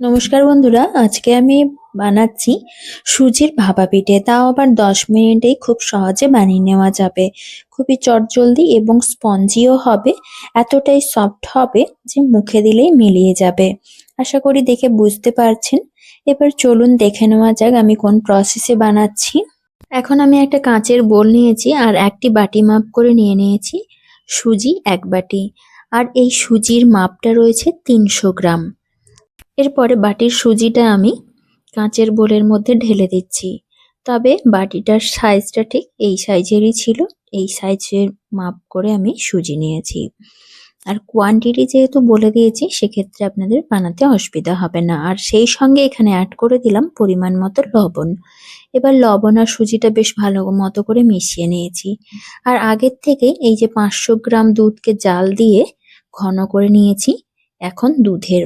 নমস্কার বন্ধুরা, আজকে আমি বানাচ্ছি সুজির ভাপা পিঠে। তাও আবার দশ মিনিটেই খুব সহজে বানিয়ে নেওয়া যাবে। খুবই চটজলদি এবং স্পঞ্জিও হবে, এতটাই সফট হবে যে মুখে দিলেই মিলিয়ে যাবে। আশা করি দেখে বুঝতে পারছেন। এবার চলুন দেখে নেওয়া যাক আমি কোন প্রসেসে বানাচ্ছি। এখন আমি একটা কাঁচের বোল নিয়েছি আর একটি বাটি মাপ করে নিয়ে নিয়েছি সুজি এক বাটি। আর এই সুজির মাপটা রয়েছে তিনশো গ্রাম। এরপরে বাটির সুজিটা আমি কাঁচের বোলের মধ্যে ঢেলে দিচ্ছি। তবে বাটিটার সাইজটা ঠিক এই সাইজেরই ছিল, এই সাইজের মাপ করে আমি সুজি নিয়েছি। আর কোয়ান্টিটি যেহেতু বলে দিয়েছি, সেক্ষেত্রে আপনাদের বানাতে অসুবিধা হবে না। আর সেই সঙ্গে এখানে অ্যাড করে দিলাম পরিমাণ মতো লবণ। এবার লবণ আর সুজিটা বেশ ভালো মতো করে মিশিয়ে নিয়েছি। আর আগের থেকে এই যে পাঁচশো গ্রাম দুধকে জাল দিয়ে ঘন করে নিয়েছি, এখন দুধের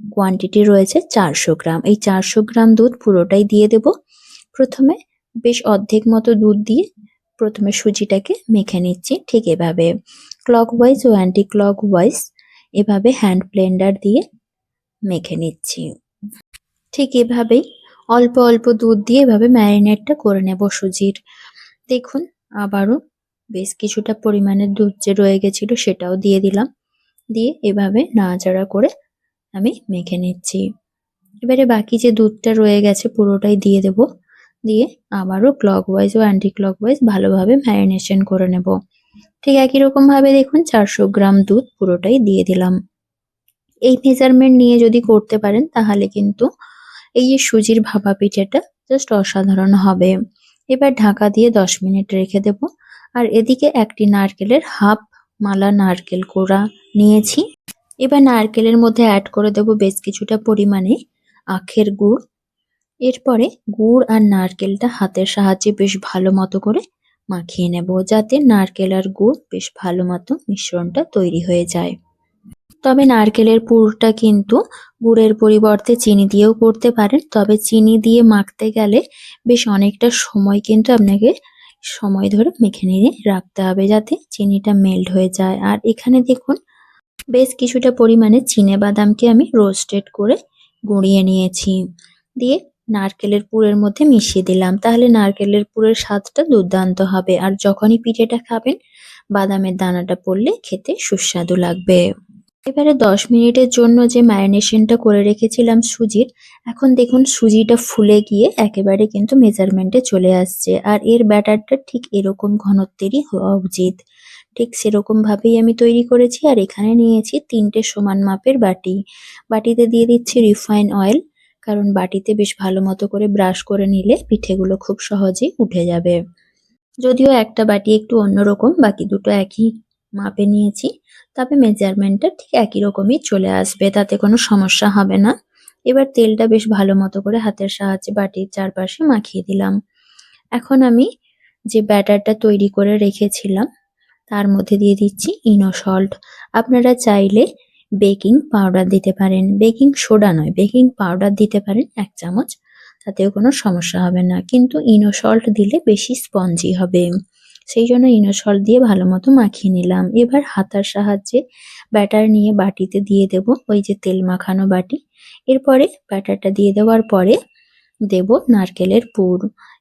কোয়ান্টিটি রয়েছে চারশো গ্রাম। এই চারশো গ্রাম দুধ পুরোটাই দিয়ে দেব। প্রথমে বেশ অর্ধেক মতো দুধ দিয়ে প্রথমে সুজিটাকে মেখে নিচ্ছি ঠিক এভাবে। ক্লক ওয়াইজ ও অ্যান্টি ক্লক ওয়াইজ এভাবে হ্যান্ড ব্লেন্ডার দিয়ে মেখে নিচ্ছি। ঠিক এভাবেই অল্প অল্প দুধ দিয়ে এভাবে ম্যারিনেটটা করে নেব সুজির। দেখুন, আবারও বেশ কিছুটা পরিমাণের দুধ যে রয়ে গেছিল সেটাও দিয়ে দিলাম। দিয়ে এভাবে নাড়াচাড়া করে আমি মেখে নিচ্ছি। এবারে বাকি যে দুধটা রয়ে গেছে পুরোটাই দিয়ে দেব। দিয়ে আবারও ক্লকওয়াইজ ও অ্যান্টি ক্লকওয়াইজ ভালোভাবে ম্যারিনেশন করে নেব। ঠিক একই রকম ভাবে দেখুন চারশো গ্রাম দুধ পুরোটাই দিয়ে দিলাম। এই মেজারমেন্ট নিয়ে যদি করতে পারেন তাহলে কিন্তু এই যে সুজির ভাপা পিঠেটা জাস্ট অসাধারণ হবে। এবার ঢাকা দিয়ে দশ মিনিট রেখে দেব। আর এদিকে একটি নারকেলের হাফ মালা নারকেল কোড়া নিয়েছি। এবার নারকেলের মধ্যে অ্যাড করে দেবো বেশ কিছুটা পরিমাণে আখের গুড়। এরপরে গুড় আর নারকেলটা হাতের সাহায্যে বেশ ভালো মতো করে মাখিয়ে নেব, যাতে নারকেল আর গুড় বেশ ভালো মতো মিশ্রণটা তৈরি হয়ে যায়। তবে নারকেলের পুরটা কিন্তু গুড়ের পরিবর্তে চিনি দিয়েও করতে পারেন, তবে চিনি দিয়ে মাখতে গেলে বেশ অনেকটা সময় কিন্তু আপনাকে সময় ধরে মেখে নিয়ে রাখতে হবে, যাতে চিনিটা মেল্ট হয়ে যায়। আর এখানে দেখুন বেশ কিছুটা পরিমাণে চিনে বাদামকে আমি রোস্টেড করে গুঁড়িয়ে নিয়েছি। দিয়ে নারকেলের পুরের মধ্যে মিশিয়ে দিলাম। তাহলে নারকেলের পুরের স্বাদটা দুর্দান্ত হবে। আর যখনই পিঠেটা খাবেন, বাদামের দানাটা পড়লে খেতে সুস্বাদু লাগবে। এবারে দশ মিনিটের জন্য যে ম্যারিনেশনটা করে রেখেছিলাম সুজির, এখন দেখুন সুজিটা ফুলে গিয়ে একেবারে কিন্তু মেজারমেন্টে চলে আসছে। আর এর ব্যাটারটা ঠিক এরকম ঘনত্বেরই হওয়া উচিত। ঠিক সেরকম ভাবেই আমি তৈরি করেছি আর এখানে নিয়েছি তিনটে সমান মাপের বাটি। বাটিতে দিয়ে দিচ্ছি রিফাইন অয়েল, কারণ বাটিতে বেশ ভালো মতো করে ব্রাশ করে নিলে পিঠেগুলো খুব সহজেই উঠে যাবে। যদিও একটা বাটি একটু অন্যরকম, বাকি দুটো একই মাপে নিয়েছি, তবে মেজারমেন্টটা ঠিক একই রকমই চলে আসবে, তাতে কোনো সমস্যা হবে না। এবার তেলটা বেশ ভালো মতো করে হাতের সাহায্যে বাটির চারপাশে মাখিয়ে দিলাম। এখন আমি যে ব্যাটারটা তৈরি করে রেখেছিলাম তার মধ্যে দিয়ে দিচ্ছি ইনো সল্ট। আপনারা চাইলে বেকিং পাউডার দিতে পারেন। বেকিং সোডা নয়, বেকিং পাউডার দিতে পারেন এক চামচ। তাতেও কোনো সমস্যা হবে না। কিন্তু ইনো সল্ট দিলে বেশি স্পঞ্জি হবে। সেই জন্য ইনো সল্ট দিয়ে ভালো মতো মাখিয়ে নিলাম। এবার হাতার সাহায্যে ব্যাটার নিয়ে বাটিতে দিয়ে দেব ওই যে তেল মাখানো বাটি। এরপরে ব্যাটারটা দিয়ে দেওয়ার পরে দেব নারকেলের পুর।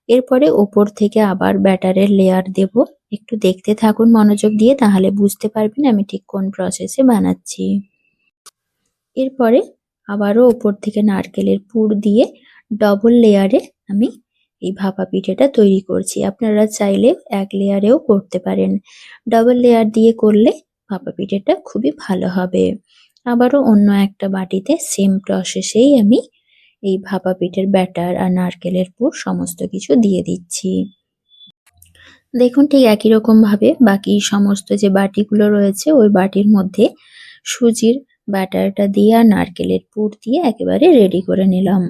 এরপরে ওপর থেকে আবার ব্যাটারের লেয়ার দেব। একটু দেখতে থাকুন মনোযোগ দিয়ে, তাহলে বুঝতে পারবেন আমি ঠিক কোন প্রসেসে বানাচ্ছি। এরপরে আবারও ওপর থেকে নারকেলের পুর দিয়ে ডবল লেয়ারে আমি এই ভাপা পিঠেটা তৈরি করছি। আপনারা চাইলে এক লেয়ারেও করতে পারেন। ডবল লেয়ার দিয়ে করলে ভাপা পিঠেটা খুবই ভালো হবে। আবারও অন্য একটা বাটিতে সেম প্রসেসেই আমি এই ভাপা পিঠের ব্যাটার আর নারকেলের পুর সমস্ত কিছু দিয়ে দিচ্ছি। দেখুন, ঠিক একই রকম ভাবে বাকি সমস্ত যে বাটিগুলো রয়েছে, ওই বাটির মধ্যে সুজির ব্যাটারটা দিয়ে আর নারকেলের পুর দিয়ে একেবারে রেডি করে নিলাম।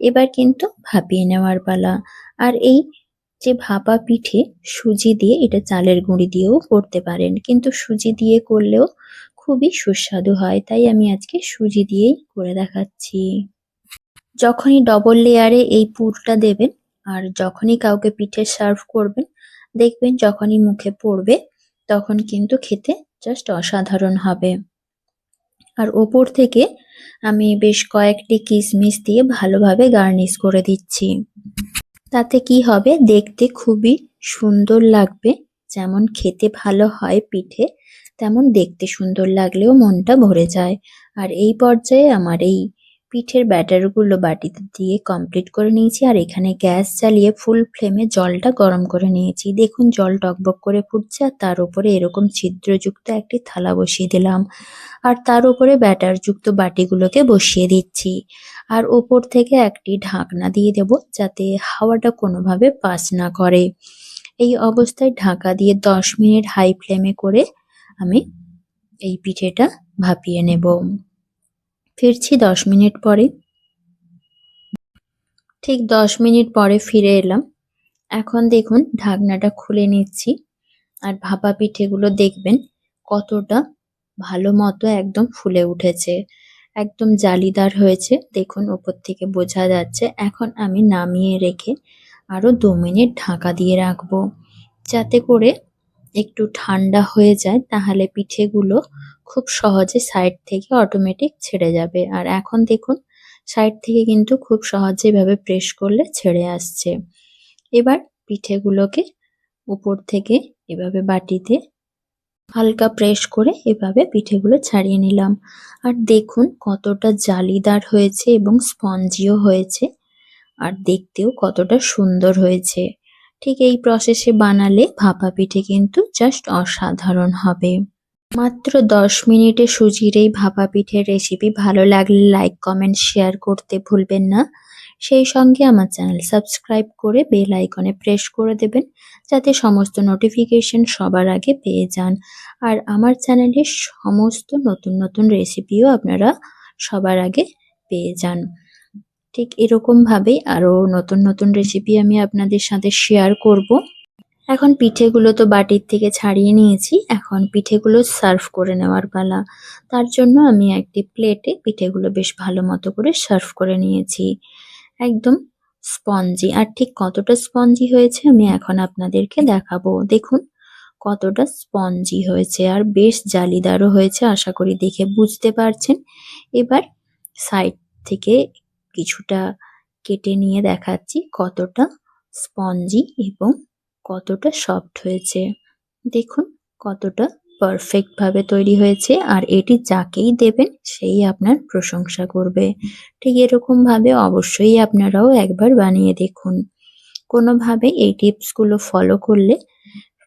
এবার কিন্তু ভাপিয়ে নেওয়ার পালা। আর এই যে ভাপা পিঠে সুজি দিয়ে এটা চালের গুঁড়ি দিয়েও করতে পারেন। কিন্তু সুজি দিয়ে করলেও খুবই সুস্বাদু হয়। তাই আমি আজকে সুজি দিয়েই করে দেখাচ্ছি। যখনই ডবল লেয়ারে এই পুরটা দেবেন, আর যখনই কাউকে পিঠে সার্ভ করবেন দেখবেন যখনই মুখে পড়বে, তখন কিন্তু খেতে জাস্ট অসাধারণ হবে। আর ওপর থেকে আমি বেশ কয়েকটি কিশমিশ দিয়ে ভালোভাবে গার্নিশ করে দিচ্ছি। তাতে কি হবে? দেখতে খুবই সুন্দর লাগবে। যেমন খেতে ভালো হয় পিঠে, তেমন দেখতে সুন্দর লাগলেও মনটা ভরে যায়। আর এই পর্যায়ে আমার এই পিঠের ব্যাটারগুলো বাটিতে দিয়ে কমপ্লিট করে নিয়েছি, আর এখানে গ্যাস চালিয়ে ফুল ফ্লেমে জলটা গরম করে নিয়েছি। দেখুন, জল টকবক করে ফুটছে, আর তার উপরে এরকম ছিদ্রযুক্ত একটি থালা বসিয়ে দিলাম। আর তার উপরে ব্যাটারযুক্ত বাটিগুলোকে বসিয়ে দিচ্ছি। আর ওপর থেকে একটি ঢাকনা দিয়ে দেব, যাতে হাওয়াটা কোনোভাবে পাস না করে। এই অবস্থায় ঢাকা দিয়ে দশ মিনিট হাই ফ্লেমে করে আমি এই পিঠেটা ভাপিয়ে নেব। ফিরছি দশ মিনিট পরে। ঠিক দশ মিনিট পরে ফিরে এলাম। এখন দেখুন, ঢাকনাটা খুলে নিচ্ছি। আর ভাপা পিঠেগুলো দেখবেন, কতটা ভালো মতো একদম ফুলে উঠেছে। একদম জালিদার হয়েছে। দেখুন ওপর থেকে বোঝা যাচ্ছে। এখন আমি নামিয়ে রেখে আরও দু মিনিট ঢাকা দিয়ে রাখব। যাতে করে একটু ঠান্ডা হয়ে যায়, তাহলে পিঠেগুলো খুব সহজে সাইড থেকে অটোমেটিক ছেড়ে যাবে। আর এখন দেখুন সাইড থেকে কিন্তু খুব সহজে এভাবে প্রেস করলে ছেড়ে আসছে। এবার পিঠেগুলোকে উপর থেকে এভাবে বাটিতে হালকা প্রেস করে এভাবে পিঠেগুলো ছাড়িয়ে নিলাম। আর দেখুন কতটা জালিদার হয়েছে এবং স্পঞ্জিও হয়েছে। আর দেখতেও কতটা সুন্দর হয়েছে। ঠিক এই প্রসেসে বানালে ভাপা পিঠে কিন্তু জাস্ট অসাধারণ হবে। মাত্র দশ মিনিটে সুজির এই ভাপা পিঠের রেসিপি ভালো লাগলে লাইক কমেন্ট শেয়ার করতে ভুলবেন না। সেই সঙ্গে আমার চ্যানেল সাবস্ক্রাইব করে বেল আইকনে প্রেস করে দেবেন, যাতে সমস্ত নোটিফিকেশন সবার আগে পেয়ে যান। আর আমার চ্যানেলের সমস্ত নতুন নতুন রেসিপিও আপনারা সবার আগে পেয়ে যান। ঠিক এরকমভাবেই আরও নতুন নতুন রেসিপি আমি আপনাদের সাথে শেয়ার করব। এখন পিঠেগুলো তো বাটির থেকে ছাড়িয়ে নিয়েছি, এখন পিঠেগুলো সার্ভ করে নেওয়ার পালা। তার জন্য আমি একটি প্লেটে পিঠেগুলো বেশ ভালো মতো করে সার্ভ করে নিয়েছি। একদম স্পঞ্জি আর ঠিক কতটা স্পঞ্জি হয়েছে আমি এখন আপনাদেরকে দেখাবো। দেখুন কতটা স্পঞ্জি হয়েছে, আর বেশ জালিদারও হয়েছে, আশা করি দেখে বুঝতে পারছেন। এবার সাইড থেকে কিছুটা কেটে নিয়ে দেখাচ্ছি কতটা স্পঞ্জি এবং কতটা সফট হয়েছে। দেখুন কতটা পারফেক্ট ভাবে তৈরি হয়েছে আর এটি যাকেই দেবেন সেই আপনার প্রশংসা করবে। ঠিক এরকম ভাবে অবশ্যই আপনারাও একবার বানিয়ে দেখুন। কোনোভাবে এই টিপসগুলো ফলো করলে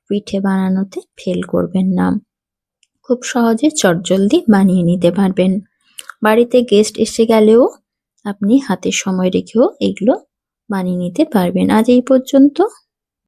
পিঠে বানানোতে ফেল করবেন না। খুব সহজে চটজলদি বানিয়ে নিতে পারবেন। বাড়িতে গেস্ট এসে গেলেও আপনি হাতে সময় রেখেও এগুলো বানিয়ে নিতে পারবেন। আজ এই পর্যন্ত।